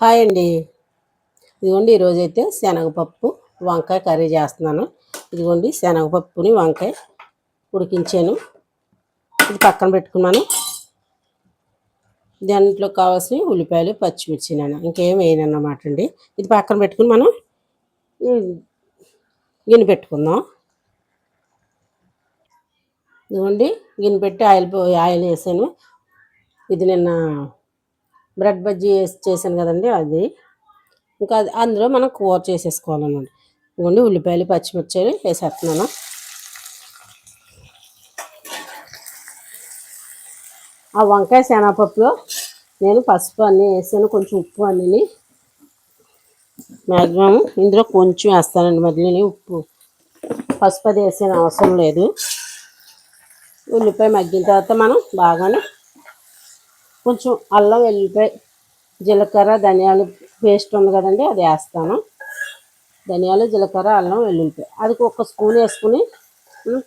Hi అండి. ఇదిగోండి ఈరోజైతే శనగపప్పు వంకాయ కర్రీ చేస్తున్నాను. ఇదిగోండి శనగపప్పుని వంకాయ ఉడికించాను. ఇది పక్కన పెట్టుకున్నాను. దాంట్లో కావాల్సిన ఉల్లిపాయలు పచ్చిమిర్చి నేను ఇంకేం వేయనన్నమాట అండి. ఇది పక్కన పెట్టుకుని మనం గిన్నె పెట్టుకుందాం. ఇదిగోండి గిన్నె పెట్టి ఆయిల్ ఆయిల్ వేసాను. ఇది నిన్న బ్రెడ్ బజ్జీ వేసి చేశాను కదండి అది. ఇంకా అందులో మనం కూర చేసేసుకోవాలన్నమాట. ఇదిగోండి ఉల్లిపాయలు పచ్చిమిర్చి వేసేస్తున్నాను. ఆ వంకాయ శనగపప్పులో నేను పసుపు అన్నీ వేసాను కొంచెం ఉప్పు అన్నీ మ్యాక్సిమం ఇందులో కొంచెం వేస్తానండి మళ్ళీ ఉప్పు. పసుపు అది వేసిన అవసరం లేదు. ఉల్లిపాయ మగ్గిన తర్వాత మనం బాగానే కొంచెం అల్లం వెల్లిపాయ జీలకర్ర ధనియాలు పేస్ట్ ఉంది కదండి అది వేస్తాను. ధనియాలు జీలకర్ర అల్లం వెల్లుల్లిపాయ అది ఒక స్పూన్ వేసుకుని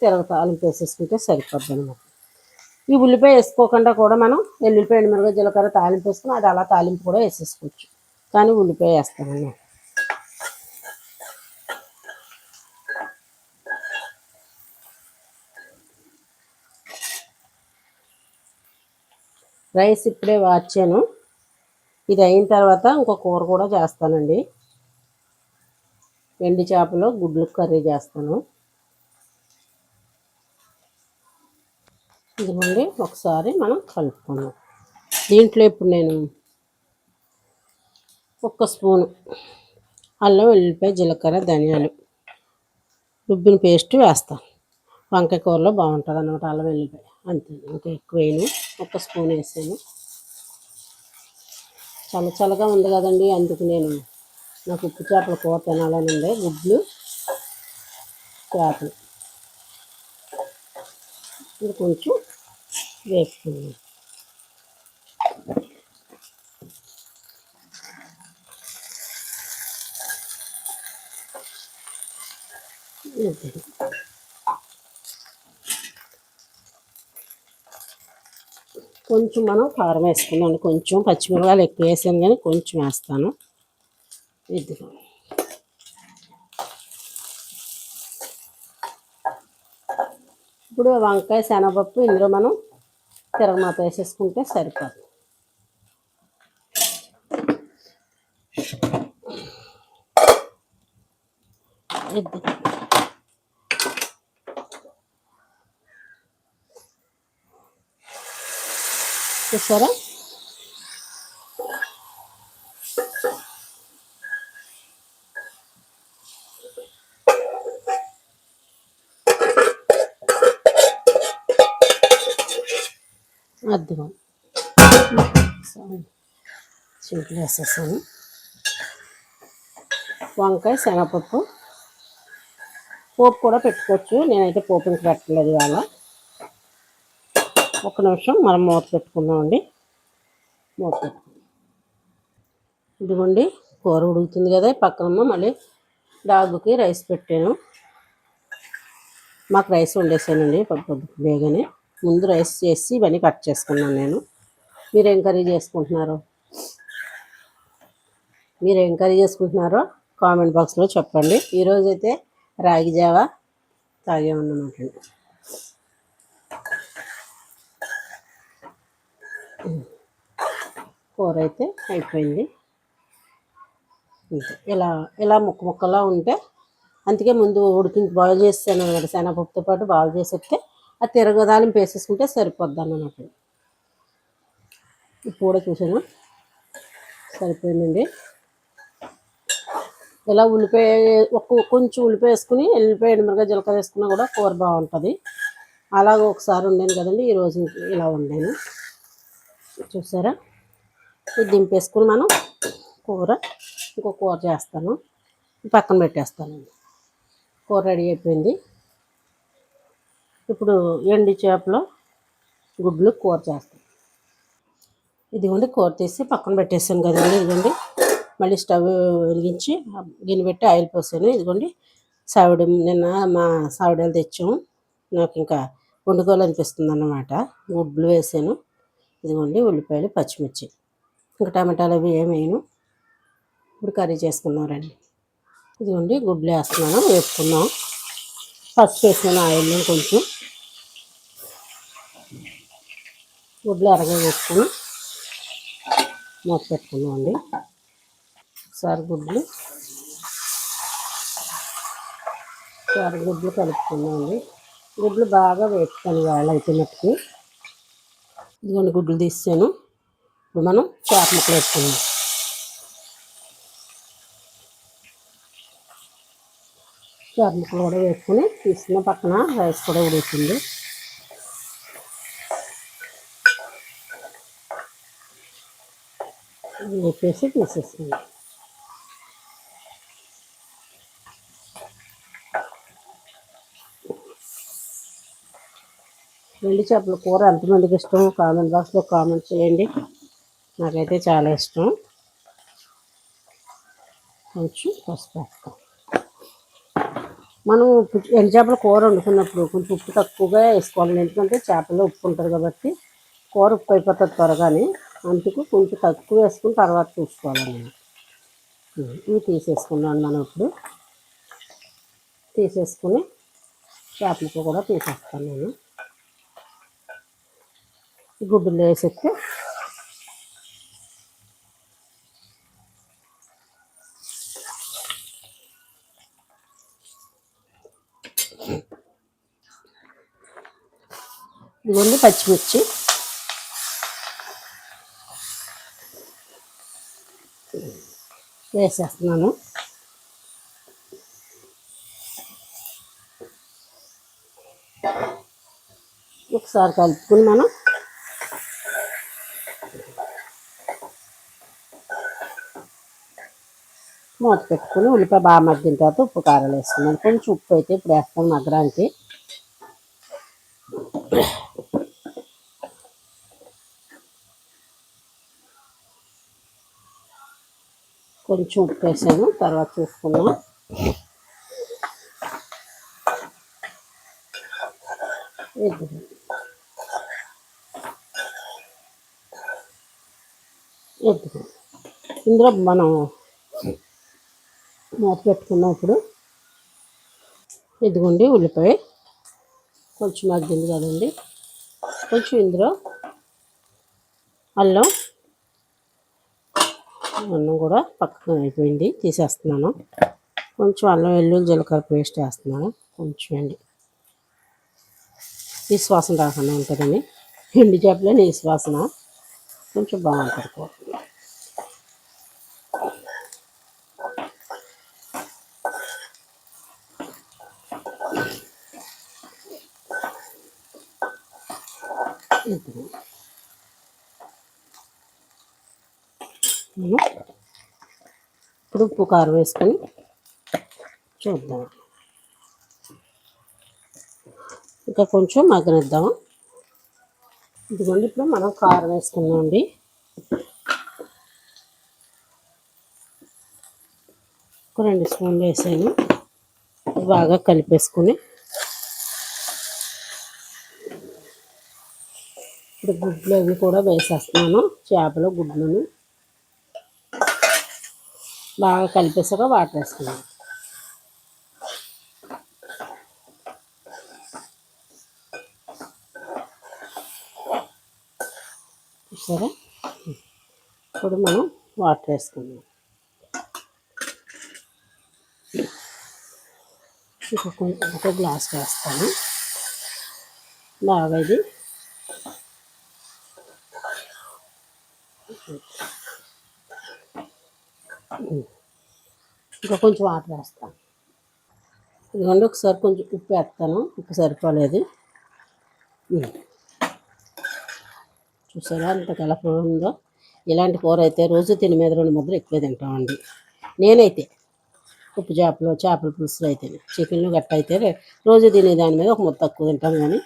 తిరగతా అల్లం వేసేసుకుంటే సరిపోద్ది అనమాట ఈ ఉల్లిపాయ వేసుకోకుండా కూడా మనం వెల్లుల్లిపాయ ఎండుమిరగా జీలకర్ర తాలింపు వేసుకుని అది అలా తాలింపు కూడా వేసేసుకోవచ్చు. కానీ ఉల్లిపాయ వేస్తామన్నమాట రైస్ ఇప్పుడే వార్చాను ఇది అయిన తర్వాత ఇంకో కూర కూడా చేస్తానండి. ఎండి చేపలు గుడ్లు కర్రీ చేస్తాను. ఇదిగోండి ఒకసారి మనం కలుపుకున్నాం దీంట్లో ఇప్పుడు నేను ఒక్క స్పూను అల్లం వెల్లిపాయ జీలకర్ర ధనియాలు రుబ్బిన పేస్ట్ వేస్తాను. వంకాయ కూరలో బాగుంటుంది అన్నమాట అల్లం వెల్లిపాయ అంతే ఇంకా ఎక్కువ ఒక స్పూన్ వేసాను. చల్ల చల్లగా ఉంది కదండి అందుకు నేను నాకు ఉప్పు చేపల కూర తినాలని ఉంది. గుడ్లు చేపలు. ఇది కొంచెం వేసుకున్నాను. ఇది కొంచెం మనం కారం వేసుకున్నాను. కొంచెం పచ్చిమిరపకాయలు ఎక్కువ వేసాను కానీ కొంచెం వేస్తాను. ఇది ఇప్పుడు వంకాయ శనగపప్పు ఇందులో మనం తిరగమాత వేసేసుకుంటే సరిపోతుంది. ఇది చూసారా? అద్దం చింపులు వేసేసాను. వంకాయ శనగపప్పు. పోపు కూడా పెట్టుకోవచ్చు. నేనైతే పోపు ఇంక పెట్టలేదు ఇవాళ. ఒక నిమిషం మనం మూత పెట్టుకుందామండి. మూత పెట్టుకుందాం. ఇదిగోండి కూర ఉడుకుతుంది కదా పక్కనమ్మ మళ్ళీ డాగుకి రైస్ పెట్టాను. మాకు రైస్ వండేసానండి పొద్దు బేగానే ముందు రైస్ చేసి ఇవన్నీ కట్ చేసుకున్నాను నేను. మీరు కర్రీ చేసుకుంటున్నారు? మీరు కర్రీ చేసుకుంటున్నారో కామెంట్ బాక్స్లో చెప్పండి. ఈరోజైతే రాగి జావా తాగేమన్నమాట అండి కూర అయితే అయిపోయింది. ఇలా ఇలా ముక్క ముక్కలా ఉంటే అందుకే ముందు ఉడికించి బాయిల్ చేస్తాను అనమాట శనగపప్పుతో పాటు బాయిల్ చేసి వస్తే ఆ తిరగదాలింపు వేసేసుకుంటే సరిపోద్దాను అన్నమాట. ఇప్పుడు కూడా చూసాను సరిపోయిందండి. ఇలా ఉల్లిపాయ ఒక్క కొంచెం ఉల్లిపాయ వేసుకుని ఎల్లిపాయ ఎండుమిరగా జీలకర్ర వేసుకున్నా కూడా కూర బాగుంటుంది. అలాగ ఒకసారి ఉండాను కదండి ఈరోజు ఇలా ఉండేను చూసారా? ఇది దింపేసుకుని మనం కూర ఇంకో కూర చేస్తాను. పక్కన పెట్టేస్తానండి కూర రెడీ అయిపోయింది. ఇప్పుడు ఎండి చేపలో గుడ్లు కూర చేస్తాను. ఇదిగోండి కూర తీసి పక్కన పెట్టేసాను కదండి. ఇదిగోండి మళ్ళీ స్టవ్ వెలిగించి గిన్నె పెట్టి ఆయిల్ పోసాను. ఇదిగోండి సావిడ నిన్న మా సావిడలు తెచ్చాము. నాకు ఇంకా వండుకోవాలనిపిస్తుంది అన్నమాట గుడ్లు వేసాను. ఇదిగోండి ఉల్లిపాయలు పచ్చిమిర్చి. ఇంకా టమాటాలు అవి ఏమేను ఇప్పుడు కర్రీ చేసుకున్నారండి రండి. ఇదిగోండి గుడ్లు వేస్తున్నాను వేసుకున్నాం పసుపు వేసిన ఆయిల్ని కొంచెం గుడ్లు అరగా వేసుకుని మూత పెట్టుకున్నాం అండి ఒకసారి గుడ్లు ఒకసారి గుడ్లు కలుపుకున్నాం అండి గుడ్లు బాగా వేపుతాను వేళ అయిపోయినట్టుకి. ఇదిగోండి గుడ్లు తీసాను. ఇప్పుడు మనం చేప ముక్కలు వేసుకుందాం. చేప ముక్కలు కూడా వేసుకుని తీసుకున్న పక్కన రైస్ కూడా ఉడుకుతుంది వేపేసి తీసేస్తుంది ఎండు చేపల కూర ఎంతమందికి ఇష్టం? కామెంట్ బాక్స్లో కామెంట్ చేయండి. నాకైతే చాలా ఇష్టం. కొంచెం పసుపు వేస్తాం మనం ఎండు చేపల కూర వండుకున్నప్పుడు కొంచెం ఉప్పు తక్కువగా వేసుకోవాలి. ఎందుకంటే చేపలో ఉప్పు ఉంటుంది కాబట్టి కూర ఉప్పు అయిపోతుంది త్వరగానే. అందుకు కొంచెం తక్కువ వేసుకుని తర్వాత చూసుకోవాలి నేను ఇవి తీసేసుకున్నాను మనం ఇప్పుడు. తీసేసుకుని చేపలతో కూడా తీసేస్తాను నేను. గుడ్డులు వేసేస్తే ఇదిగోండి పచ్చిమిర్చి. వేసేస్తున్నాను. ఒకసారి కలుపుకుని మనం మూత పెట్టుకుని ఉల్లిపాయ బాగా మగ్గిన తర్వాత ఉప్పు కారాలు వేసుకున్నాను కొంచెం ఉప్పు అయితే ఇప్పుడు వేస్తాం మగ్గడానికి. కొంచెం ఉప్పు వేసాను తర్వాత చూసుకున్నాం ఇద్దరు ఇందులో మనం మూత పెట్టుకున్నాం ఇప్పుడు. ఇదిగోండి ఉల్లిపాయ. కొంచెం మగ్గింది కదండి. కొంచెం ఇందులో అల్లం అన్నం కూడా పక్కన అయిపోయింది. తీసేస్తున్నాను. కొంచెం అల్లం వెల్లుల్లి జీలకర్ర పేస్ట్ వేస్తున్నాను. కొంచెం అండి. ఈ శ్వాసన రాకుండా ఉంటుందని. ఎండి చేపలేని ఈ శ్వాసన? కొంచెం బాగుంటుంది కూర ఇప్పుడు మనం ఇప్పుడు ఉప్పు కారం వేసుకొని చూద్దాం. ఇంకా కొంచెం మగ్గనిద్దాం. ఇదిగోండి ఇప్పుడు మనం కారం వేసుకున్నామండి ఒక రెండు స్పూన్లు వేసాను. బాగా కలిపేసుకుని ఇప్పుడు గుడ్లు అవి కూడా వేసేస్తున్నాను. చేపలు గుడ్లను బాగా కలిపేసాక వాటర్ వేసుకున్నాను చూసారా? ఇప్పుడు మనం వాటర్ వేసుకుందాం. ఇంకొక ఒక గ్లాస్ వేస్తాను. బాగా ఇది ఇంకా కొంచెం వాటర్ వేస్తాను ఇదిగోండి ఒకసారి కొంచెం ఉప్పు వేస్తాను. ఉప్పు సరిపోలేదు. చూసారా అంత కలర్ఫుల్ ఉందో? ఇలాంటి కూర అయితే రోజు తిని మీద రెండు ముద్దలు ఎక్కువ తింటామండి. నేనైతే ఉప్పు చేపలు చేపల పులుసులు అయితే చికెన్లు గట్ట అయితే రోజు తినే దాని మీద ఒక ముద్ద తక్కువ తింటాం కానీ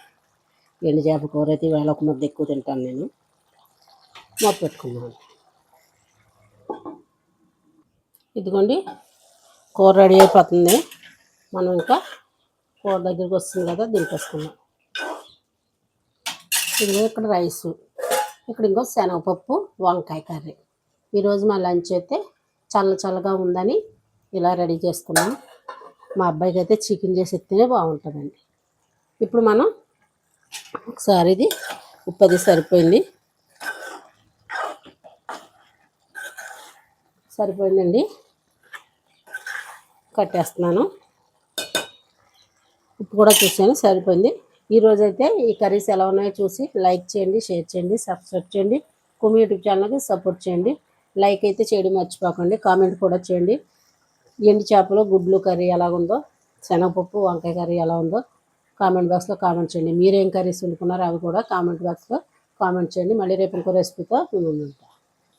ఎండు చేపల కూర అయితే ఇవాళ ఒక ముద్ద ఎక్కువ తింటాను నేను. మూత పెట్టుకున్నాను. ఇదిగోండి కూర రెడీ అయిపోతుంది. మనం ఇంకా కూర దగ్గరికి వస్తుంది కదా దింపేసుకున్నాం ఇది ఇక్కడ రైసు ఇక్కడ ఇంకో శనగపప్పు వంకాయ కర్రీ. ఈరోజు మా లంచ్ అయితే చల్ల చల్లగా ఉందని ఇలా రెడీ చేసుకున్నాం. మా అబ్బాయికి అయితే చికెన్ చేసి ఇస్తేనే బాగుంటుందండి. ఇప్పుడు మనం ఒకసారి ఇది ఉప్పది సరిపోయింది. సరిపోయిందండి. కట్టేస్తున్నాను. ఉప్పు కూడా చూసాను సరిపోయింది. ఈరోజైతే ఈ కర్రీస్ ఎలా ఉన్నాయో చూసి లైక్ చేయండి షేర్ చేయండి సబ్స్క్రైబ్ చేయండి. కుమి యూట్యూబ్ ఛానల్కి సపోర్ట్ చేయండి. లైక్ అయితే చేయడం మర్చిపోకండి కామెంట్ కూడా చేయండి. ఎండు చేపలు గుడ్లు కర్రీ ఎలా ఉందో శనగపప్పు వంకాయ కర్రీ ఎలా ఉందో కామెంట్ బాక్స్లో కామెంట్ చేయండి. మీరేం కర్రీస్ వండుకున్నారో అవి కూడా కామెంట్ బాక్స్లో కామెంట్ చేయండి. మళ్ళీ రేపు ఇంకో రెసిపీతో మేము ఉంటాం.